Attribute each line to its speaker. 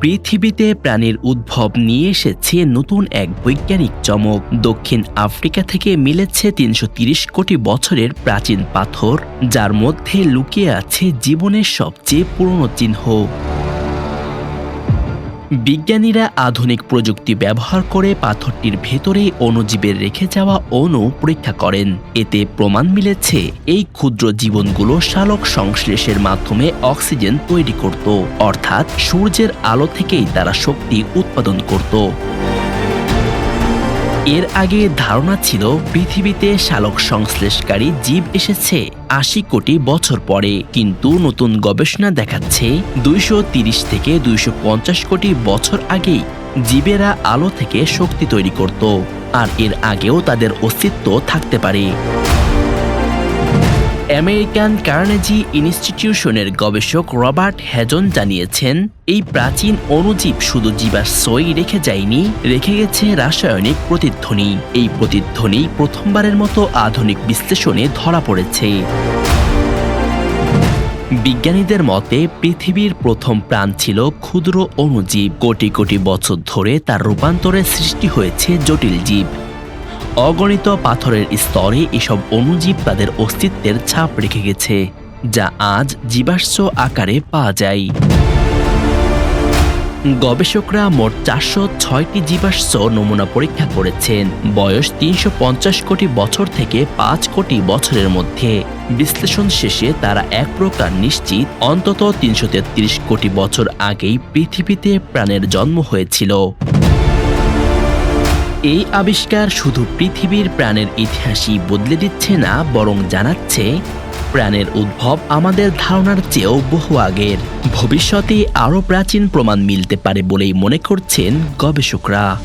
Speaker 1: পৃথিবীতে প্রাণীর উদ্ভব নিয়ে এসেছে নতুন এক বৈজ্ঞানিক চমক। দক্ষিণ আফ্রিকা থেকে মিলেছে তিনশো কোটি বছরের প্রাচীন পাথর, যার মধ্যে লুকিয়ে আছে জীবনের সবচেয়ে পুরনো চিহ্ন। বিজ্ঞানীরা আধুনিক প্রযুক্তি ব্যবহার করে পাথরটির ভেতরে অণুজীবের রেখে যাওয়া অণু পরীক্ষা করেন। এতে প্রমাণ মিলেছে, এই ক্ষুদ্র জীবনগুলো শালক সংশ্লেষের মাধ্যমে অক্সিজেন তৈরি করত, অর্থাৎ সূর্যের আলো থেকেই তারা শক্তি উৎপাদন করত। এর আগে ধারণা ছিল পৃথিবীতে শালক সংশ্লেষকারী জীব এসেছে আশি কোটি বছর পরে, কিন্তু নতুন গবেষণা দেখাচ্ছে দুইশো থেকে দুইশো পঞ্চাশ কোটি বছর আগেই জীবেরা আলো থেকে শক্তি তৈরি করত, আর এর আগেও তাদের অস্তিত্ব থাকতে পারে। আমেরিকান কার্নেজি ইনস্টিটিউশনের গবেষক রবার্ট হ্যাজন জানিয়েছেন, এই প্রাচীন অণুজীব শুধু জীবাশ্রয়ই রেখে যায়নি, রেখে গেছে রাসায়নিক প্রতিধ্বনি। এই প্রতিধ্বনি প্রথমবারের মতো আধুনিক বিশ্লেষণে ধরা পড়েছে। বিজ্ঞানীদের মতে, পৃথিবীর প্রথম প্রাণ ছিল ক্ষুদ্র অণুজীব। কোটি কোটি বছর ধরে তার রূপান্তরের সৃষ্টি হয়েছে জটিল জীব। অগণিত পাথরের স্তরে এসব অণুজীব তাদের অস্তিত্বের ছাপ রেখে গেছে, যা আজ জীবাশ্ম আকারে পাওয়া যায়। গবেষকরা মোট চারশো ছয়টি জীবাশ্ম নমুনা পরীক্ষা করেছেন। বয়স তিনশো পঞ্চাশ কোটি বছর থেকে পাঁচ কোটি বছরের মধ্যে। বিশ্লেষণ শেষে তারা এক প্রকার নিশ্চিত, অন্তত তিনশো তেত্রিশ কোটি বছর আগেই পৃথিবীতে প্রাণের জন্ম হয়েছিল। এই আবিষ্কার শুধু পৃথিবীর প্রাণের ইতিহাসই বদলে দিচ্ছে না, বরং জানাচ্ছে প্রাণের উদ্ভব আমাদের ধারণার চেয়েও বহু আগের। ভবিষ্যতে আরও প্রাচীন প্রমাণ মিলতে পারে বলেই মনে করছেন গবেষকরা।